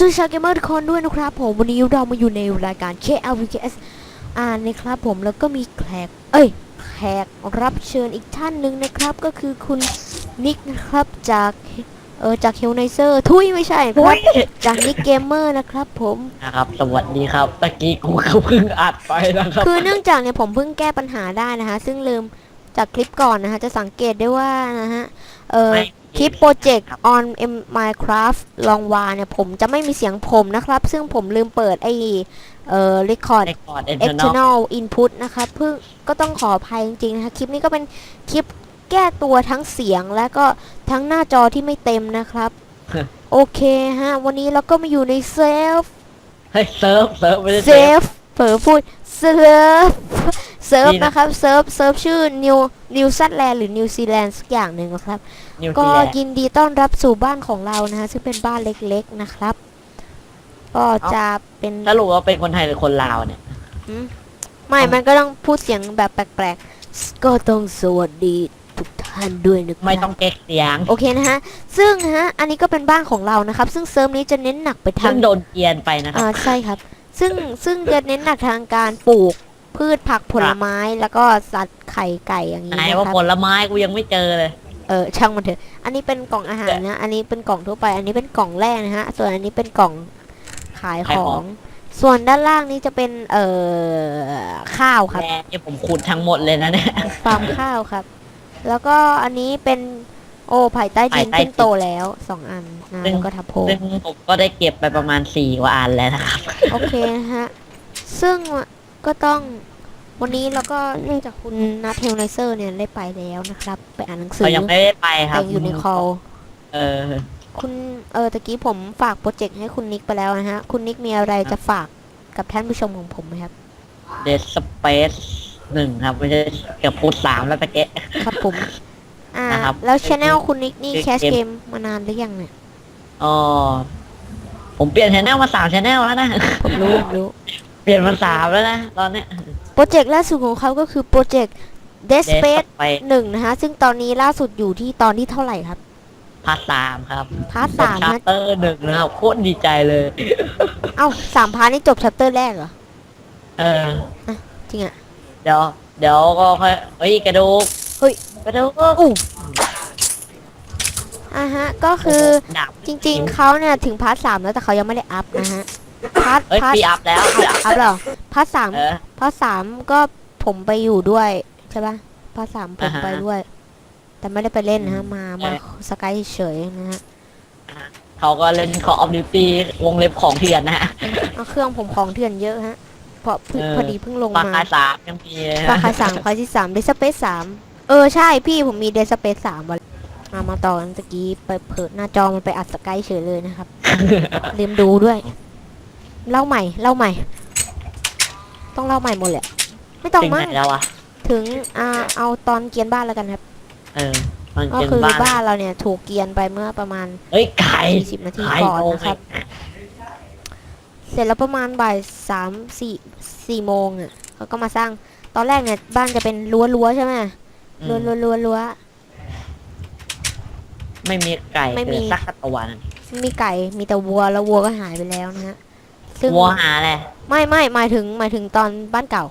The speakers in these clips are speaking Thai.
สวัสดีชาวเกมเมอร์ทุกคนด้วยนะครับผมวันนี้เรามาอยู่ในรายการ KLVKS อ่านนะครับผมแล้วก็มีแขกเอ้ยแขกรับเชิญอีกท่านหนึ่งนะครับ ก็คือคุณนิกนะครับจากเออจากเฮลไนเซอร์ทุยไม่ใช่ครับจากนิกเกมเมอร์นะครับผมนะครับ สวัสดีครับตะกี้กูก็เพิ่งอัดไปนะครับ คือเนื่องจากเนี่ยผมเพิ่งแก้ปัญหาได้นะคะ ซึ่งลืม จากคลิปก่อนนะคะจะสังเกตได้ว่านะฮะ เออไม่คลิปโปรเจกต์ on M Minecraft ลองวาเนี่ย ผมจะไม่มีเสียงผมนะครับ ซึ่งผมลืมเปิดไอเอ่อ record ในคอร์ดเอ็นเทอร์นอล external input นะครับเพิ่งก็ต้องขออภัยจริงๆนะคะคลิปนี้ก็เป็นคลิปแก้ตัวทั้งเสียงและก็ทั้งหน้าจอที่ไม่เต็มนะครับ โอเคฮะ วันนี้เราก็มาอยู่ในเซฟเฮ้ยเซิร์ฟเซิร์ฟไม่ได้เซเซิร์ฟฟเผลอพูดเซิร์ฟ เซิร์ฟดีนะนะครับ เซิร์ฟ เซิร์ฟชื่อ New New Zealand หรือ New Zealand สักอย่างหนึ่งนะครับนิวก็ซีแลนด์ยินดีต้อนรับสู่บ้านของเรานะฮะซึ่งเป็นบ้านเล็กๆนะครับ ก็จะเป็นสรุปว่าเป็นคนไทยหรือคนลาวเนี่ยหืมไม่ มันก็ต้องพูดเสียงแบบแปลกๆ ก็ต้องสวัสดีทุกท่านด้วยนะครับ ไม่ต้องเก๊กเสียงโอเคนะฮะ ซึ่งนะฮะ อันนี้ก็เป็นบ้านของเรานะครับ ซึ่งเซิร์ฟนี้จะเน้นหนักไปทาซึ่งงโดนเกรียนไปนะครับ อ่าใช่ครับ ซึ่งซึ่งจะเน้นหนักทางการปลูก พืชผักผลไม้แล้วก็สัตว์ไข่ไก่อย่างนี้ไหนนะว่าครับผลไม้กูยังไม่เจอเลย เออช่างมันเถอะอันนี้เป็นกล่องอาหารนะ อันนี้เป็นกล่องทั่วไป อันนี้เป็นกล่องแรกนะฮะ ส่วนอันนี้เป็นกล่องขายขขายอของ ง ส่วนด้านล่างนี้จะเป็นเอ่อข้าวครับ แม่เนี่ยผมขุดทั้งหมดเลยนะเนี่ย ฟาร์มข้าวครับ แล้วก็อันนี้เป็นโอ้ไผ่ใต้ดินไผ่ใต้ดินขึ้นโตแล้วสองอันนะซึ่ง แล้วก็ทับโพ ซึ่งผมก็ได้เก็บไปประมาณสี่กว่าอันแล้วนะครับ โอเคนะฮะ ซึ่ง ก็ต้องวันนี้เราก็เนื่องจากคุณนัทเทลไนเซอร์เนี่ยได้ไปแล้วนะครับ ไปอ่านหนังสืเขาอยังไม่ได้ไปครัแต่บอยู่ในคอลเออ คุณเออตะกี้ผมฝากโปรเจกต์ให้คุณนิกไปแล้วนะฮะ คุณนิกมีอะไรจะฝากกับท่านผู้ชมของผมไหมครับเดสเปซหนึ่งครับไม่ใช่เกือบพูดสามแล้วตะเกะ ครับผม อ่า นะครับแล้วชแนลคุณนิกนี่คือแคสเกม เกมมานานหรือยังเนี่ย อ๋อผมเปลี่ยนชแนลมาสามชแนลแล้วนะ ผมรู้ผมรู้เปลี่ยนมาสามแล้วนะตอนเนี้ย โปรเจกต์ล่าสุดของเขาก็คือโปรเจกต์ Dead Dead Space Space หนึ่งนะฮะ ซึ่งตอนนี้ล่าสุดอยู่ที่ตอนที่เท่าไหร่ครับ พาร์ทสามครับพาร์ทสามชัปนะเตอร์หนึ่งนะครับโคตรดีใจเลย เอ้าสามพาร์ทนี่จบชัปเตอร์แรกเหรอเออจริงอะเดี๋ยว เดี๋ยวก็ค่อยเฮ้ยกระดูกเฮ้ย กระดูกอู้อ่าฮะ ก็คือ ดับจริงๆเขาเนี่ยถึงพาร์ทสามแล้วแต่เขายังไม่ได้อัพนะฮะ พาร์ทเอ้ยพาร์ทปีอัพแล้วปีอัพอัพแล้วพาร์ทสามเออ พาร์ทสามก็ผมไปอยู่ด้วยใช่ปะพาร์ทสามผมอ่าฮะไปด้วย แต่ไม่ได้ไปเล่นนะฮะมาเออมาสกายเฉยๆนะฮะเขาก็เล่น Call of Duty วงเล็บของเถื่อนนะฮะ เอาเครื่องผมของเถื่อนเยอะฮะเพราะเพิ่งเออ พอดีเพิ่งลงปากมากาสามยังมีเลยปาฮะคาสามคาที่สามเดสเปซสามเออใช่พี่ผมมีเดสเปซสามวันมามาต่อกันตะกี้ไปเปิดหน้าจอมันไปอัดสกายเฉยเลยนะครับ ลืมดูด้วย เล่าใหม่เล่าใหม่ ต้องเล่าใหม่หมดแหละ ไม่ต้องถึงมั้ไหงนแล้ววะถึงอ่าเอาตอนเกียนบ้านแล้วกันครับ เออมันก็เป็นคือบ้านบ้านเราเนี่ยถูกเกียนไปเมื่อประมาณเฮ้ยไก่40นาทีไก่ก่อนโอ้นะครับเสร็จแล้วประมาณบ่ายสามสี่สี่โมงอะเขาก็มาสร้าง ตอนแรกเนี่ยบ้านจะเป็นรั้วรั้วๆใช่ไหมอืรั้วมรั้วรั้วรั้ว ไม่มีไก่ไม่มี เกิดสักตัวหนึงไม่มีไก่มีแต่วัวแล้ววัวก็หายไปแล้วนะฮะ ซึ่งวัวหาแหละไม่ไม่หมายถึงหมายถึงตอนบ้านเก่า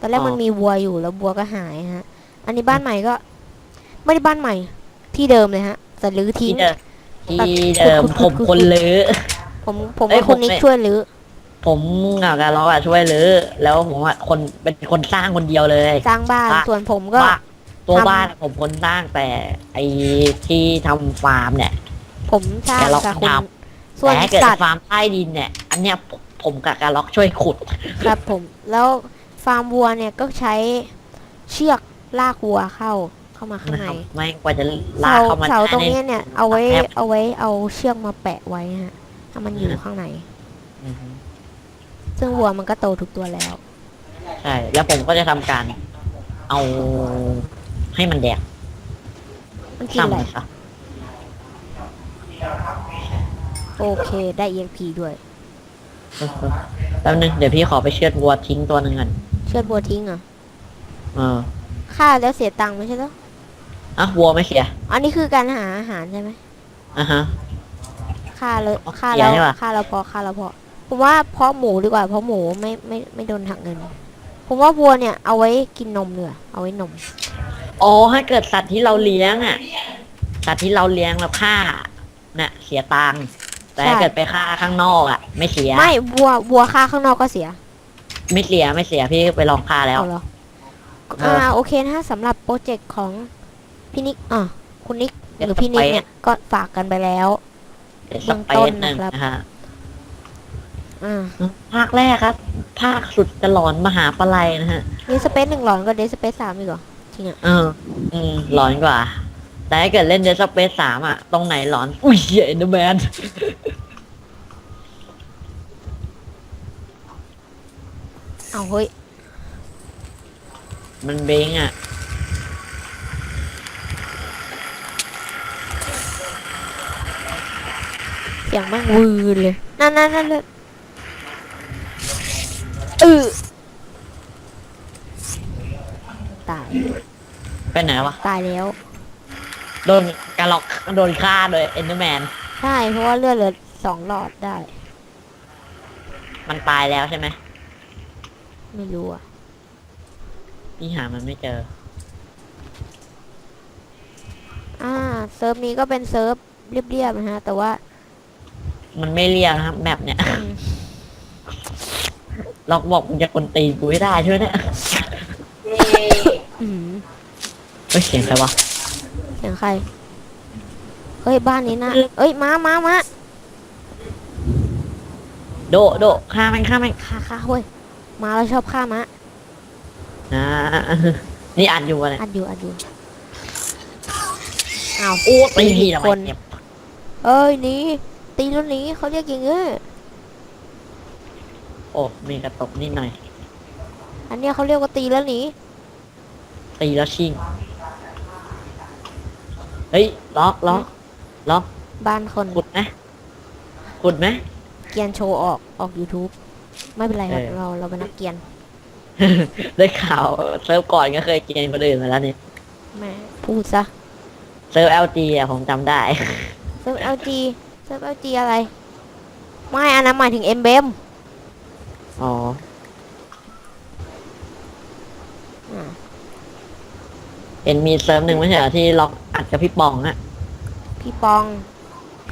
ตอนแรกอ๋อมันมีวัวอยู่แล้ววัวก็หายฮะ อันนี้บ้านใหม่ก็ ไม่ได้บ้านใหม่ ที่เดิมเลยฮะแต่รื้อทิ้ที่งเดิมที่เดิมขุผดมขุดขุดคนลื้อผมผมเอ้ยกับคุณผมนิกไม่ช่วยรื้อผมกับการล้อกอะช่วยลื้อแล้วผมอะคนเป็นคนสร้างคนเดียวเลย สร้างบ้านบ้านส่วนผมก็ว่าตัวทำบ้านผมคนสร้างแต่ไอที่ทำฟาร์มเนี่ย ผมสร้างแต่เรากับคุณท ส่วนแต่ถ้าเกิดสัตว์ฟาร์มใต้ดินเนี่ย อันเนี้ยผมผมกับการล็อกช่วยขุด ครับผม แล้วฟาร์มวัวเนี่ยก็ใช้เชือกลากวัวเข้าเข้ามาข้างนะในครับไม่กว่าจะลาเสากเข้ามาเสาตรงได้เนี้ยเนี่ยเอาไว้แอปเอาไว้เอาเชือกมาแปะไว้ฮะถ้ามันอยู่อืมข้างใน อือฮึซึ่งวัวมันก็โตทุกตัวแล้ว ใช่ แล้วผมก็จะทำการ เอาให้มันแดกมันกินอะไร ซ้ำซะ โอเคได้ EXP ด้วย แป๊บนึงเดี๋ยวพี่ขอไปเชือดวัวทิ้งตัวหนึ่งก่อนเชือดวัวทิ้งเหรอะเออฆ่าแล้วเสียตังค์ไม่ใช่เหรออะวัวไม่เสียอันนี้คือการหาอาหารใช่ไหมอะฮะ ฆ่าฆ่าเลยอ๋อฆ่าเสียแล้วนี่หว่าฆ่าแล้วพอฆ่าแล้วพอผมว่าเพาะหมูดีกว่าเพราะหมูไม่ไม่ไม่โดนหักเงิน ผมว่าวัวเนี่ยเอาไว้กินนมเนื้อเอาไว้นม อ๋อถ้าเกิดสัตว์ที่เราเลี้ยงอะ สัตว์ที่เราเลี้ยงแล้วฆ่าน่ะ เสียตังค์ แต่ถ้าใช่เกิดไปฆ่าข้างนอกอะ ไม่เสีย ไม่วัววัวฆ่าข้างนอกก็เสีย ไม่เสียไม่เสียพี่ไปลองฆ่าแล้ว เอาเหรอเอออ่ อ่าโอเคนะฮะสำหรับโปรเจกต์ของพี่นิกอะคุณนิกหเดี๋ยวรือพี่นิกไปเนี่ยก็ฝากกันไปแล้ว เดี๋ยวเบื้สองเปต้นซหนึ่งนะครับ นะฮะอ่าภาคแรกครับ ภาคสุดจะหลอนมหาปลัยนะฮะ เดสเปซหนึ่งหลอนกว่าเดสเปซสามอีกเหรอจริงอะ เออ อืมหลอนกว่า แต่ถ้าเกิดเล่นเดสเปซสามอะตรงไหนหลอน อุ้ยเหี้ยเอ็นเดอร์แมน เอาเฮ้ย มันเบ้งอะเสียงแม่งวือเลย นั่นนั่นนั่นเลยเออตาย ไปไหนวะ ตายแล้ว โดนกระหลอกโดนฆ่าโดยเอ็นเดอร์แมน ใช่ เพราะว่าเลือดเหลือสองหลอดได้ มันตายแล้วใช่ไหมไม่รู้อะพี่หามันไม่เจอ อ่า เซิร์ฟนี้ก็เป็นเซิร์ฟเรียบๆนะฮะ แต่ว่ามันไม่เรียงครับแบบเนี้ยอืมล็อกบอกมึงจะคนตีนกูให้ได้ใช่ไหมเนี่ยอืม เฮ้ยเสียงใครวะ เสียงใคร เฮ้ยบ้านนี้นะเอ้ยมามามาโดโดฆ่ามันฆ่ามันฆ่าฆ่าเว้ยมาแล้วชอบฆ่ามะนะนี่อัดอยู่อะไรอัดอยู่อัดอยู่อ้าวโอ้ตีพี่ทำไมคนเจ็บเอ้ยหนีตีแล้วหนีเขาเรียกอย่างเงี้ยโอ้มีกระตกนิดหน่อย อันเนี้ยเขาเรียกว่าตีแล้วหนีตีแล้วชิง เฮ้ยล็อกล็อกล็อกบ้านคนขุดไหมขุดไหมเกรียนโชว์ออกออก YouTube ไม่เป็นไรครับเออ เราเราเป็นนักเกรียนได้ข่าวเซิร์ฟก่อนก็เคยเกณฑ์คนอื่นมาแล้วนี่แหม่พูดซะเซิร์ฟ LG อะผมจำได้ เซิร์ฟ LG เซิร์ฟ LG อะไร ไม่อันนั้นหมายถึง m b m อ๋ออ่าเห็นมีเซิร์ฟหนึ่งไม่ใช่เหรอที่ล็อก อัดกับพี่ปองอะพี่ปอง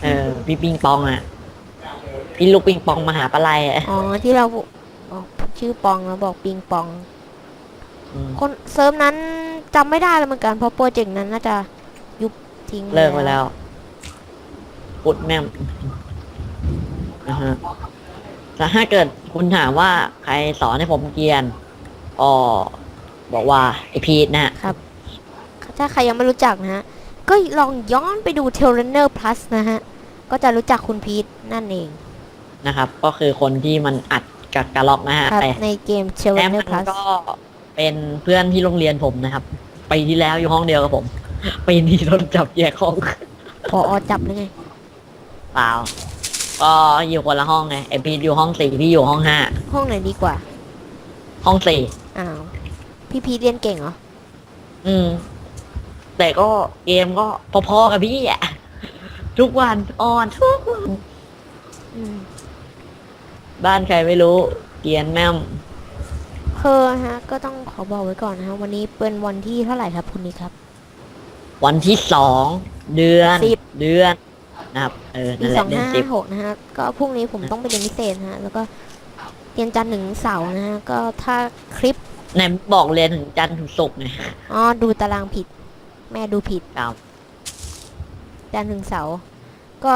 เออพี่ปิงปองอะพี่ลูกปิงปองมหาปลัยอะอ๋อที่เราอ๋อชื่อปองแล้วบอกปิงปอง อืมคนเซิร์ฟนั้นจำไม่ได้แล้วเหมือนกันเพราะโปรเจกต์นั้นน่าจะยุบทิ้งเลิกไปแล้วปุดแม่มนะฮะแต่ถ้าเกิดคุณถามว่าใครสอนให้ผมเกรียนอ๋อบอกว่าไอพีทนะฮะ ถ้าใครยังไม่รู้จักนะฮะ ก็ลองย้อนไปดู t e l e n e r Plus นะฮะ ก็จะรู้จักคุณพีทนั่นเอง นะครับ ก็คือคนที่มันอัดกับกระล็อกนะฮะครับแต่ในเกม t e l แอ e ม n e r มัน Plus ก็เป็นเพื่อนที่โรงเรียนผมนะครับปีที่แล้วอยู่ห้องเดียวกับผมปีนี้โดนจับแยกห้อง พออจับเลยไง เปล่า ก็อยู่คนละห้องไงไอพีทอยู่ห้องสี่พี่อยู่ห้องห้าห้องไหนดีกว่า ห้องสี่อ้าว พี่พีทเรียนเก่งเหรอ อืม แต่ก็เกมก็พอๆกับพี่อะทุกวันออนทุกวันอืมบ้านใครไม่รู้เกรียนแม่มคือฮะ ก็ต้องขอบอกไว้ก่อนนะฮะ วันนี้เป็นวันที่เท่าไหร่ครับคุณนิกครับ วันที่สองเดือนสิบ เดือนนะครับ เออปีนั่นแหสละองเดือนห้าสิบหกนะฮะ ก็พรุ่งนี้ผมต้องไปเรียนพิเศษนะฮะ แล้วก็เรียนจันทร์ถึงเสาร์นะฮะ ก็ถ้าคลิป ไหนบอกเรียนถึงจันทร์ถึงศุกร์ไง อ๋อ ดูตารางผิด แม่ดูผิดครับจันทร์ถึงเสาร์ก็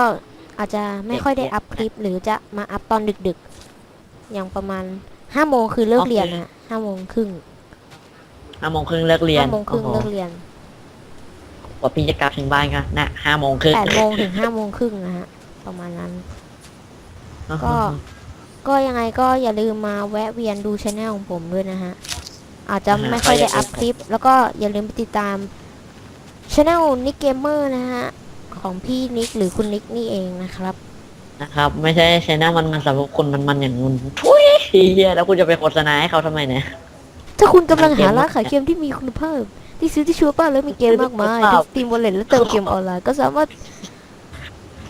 อาจจะไม่ค่อยได้อัพคลิป หรือจะมาอัพตอนดึกๆ อย่างประมาณห้าโมงคือเลิกเรียนนะห้าโมงครึ่งห้าโมงครึ่งเลิกเรียนห้าโมงครึ่งโอ้โหเลิกเรียนกว่าพี่จะกลับถึงบ้านก็นะห้าโมงครึ่งแปดโมงถึงห้าโมงครึ่งนะฮะประมาณนั้น ก็ก็ยังไงก็อย่าลืมมาแวะเวียนดูช anel ของผมด้วยนะฮะ อาจจะไม่ค่อยได้อัพคลิป แล้วก็อย่าลืมไปติดตาม ช anel นิกเกมเมอร์นะฮะ ของพี่นิกหรือคุณนิกนี่เองนะครับ นะครับ ไม่ใช่ชแนลมันมันสำหรับคนมันมันอย่างงู้นทุยเฮียแล้วคุณจะไปโฆษณาให้เขาทำไมเนี่ย ถ้าคุณกำลังหาร้านขายเกมที่มีคุณภาพ ที่ซื้อที่ชัวร์ป้าแล้วมีเกมมากมายครับทั้งสตรีมวอลเล็ตและเติมเกมออนไลน์ก็สามารถ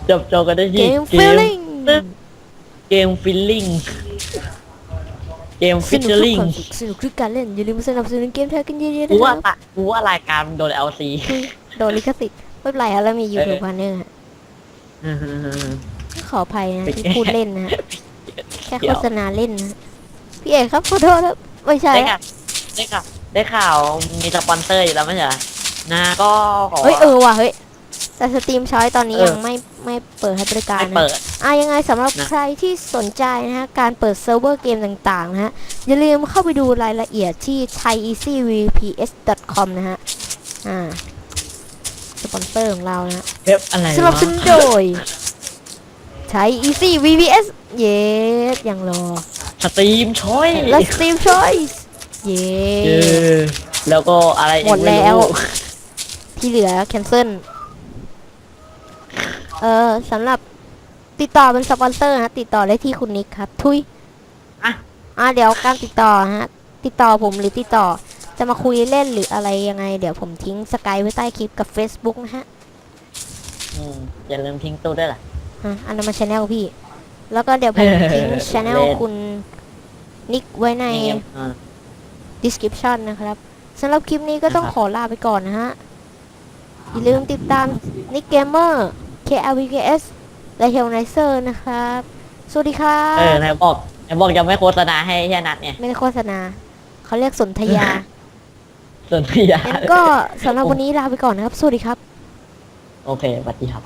จบจบกันได้เกที่มฟิลลิ่งเกมฟิลลิ่ง เกมสฟิชนุเชกอทุกลิ่งความสุขสนุกทุกการเล่นอย่าลืมสนับสนุนเกมไทยกันเยอะๆกูนะคว่ารับตะกูว่ารายการโดนเอลซีโดนลิขสิทธิ์ไม่เป็นไรครับแล้วมียูทูบเออพาร์เนอร์ขออภัยนะไปที่แก้พูดเล่นนะฮะแค่เดี๋โฆยวษณาเล่นนะพี่เอกครับขอโทษครับไม่ใช่ได้ละข่าวได้ข่าวได้ข่าวมีสปอนเซอร์อยู่แล้วไม่ใช่เหรอนะก็ขอเฮ้ยเออว่ะเฮ้ย แต่สตรีมช้อยตอนนี้เออยังไม่ไม่เปิดให้บริการไม่นะ เปิด อะยังไงสำหรับนะ ใครที่สนใจนะฮะการเปิดเซิร์ฟเวอร์เกมต่างๆนะฮะ อย่าลืมเข้าไปดูรายละเอียดที่ thaiEasyVPS.com นะฮะ อ่า สปอนเซอร์ของเรานะฮะเว็บอะไรสนับสนุนวะโดย Thai Easy VPS เย้ยังรอ สตรีมช้อยและ Steam Choice เย้เออแล้วก็อะไรอีกหมดแล้วไรู้ที่เหลือ cancel เออสำหรับติดต่อเป็นสปอนเซอร์นะฮะติดต่อได้ที่คุณนิกครับ ทุยอะ อะเดี๋ยวการติดต่อฮะ ติดต่อผมหรือติดต่อ จะมาคุยเล่นหรืออะไรยังไง เดี๋ยวผมทิ้งสกายไว้ใต้คลิปกับ Facebook นะฮะอืมอย่าลืมทิ้งตู้ด้วยล่ะ อะอันนั้นมาช anel พี่ แล้วก็เดี๋ยวผมเออทิ้งช anel เล่น คุณนิกไว้ใน นี่อ่า description นะครับสำหรับคลิปนี้ก็ต้องนะครับ ขอลาไปก่อนนะฮะ อย่าลืมติดตามนิกเกมเมอร์ KLVKS และ Hellnizer นะครับ สวัสดีครัเออบไหนบอกไหนบอกจะไม่โฆษณาให้แค่นัดเนี่ยไม่ได้โฆษณา เขาเรียกสนธยาส่วนพี่ยางั้นก็สำหรับวันนี้ลาไปก่อนนะครับ สวัสดีครับ โอเคสวัสดีครับ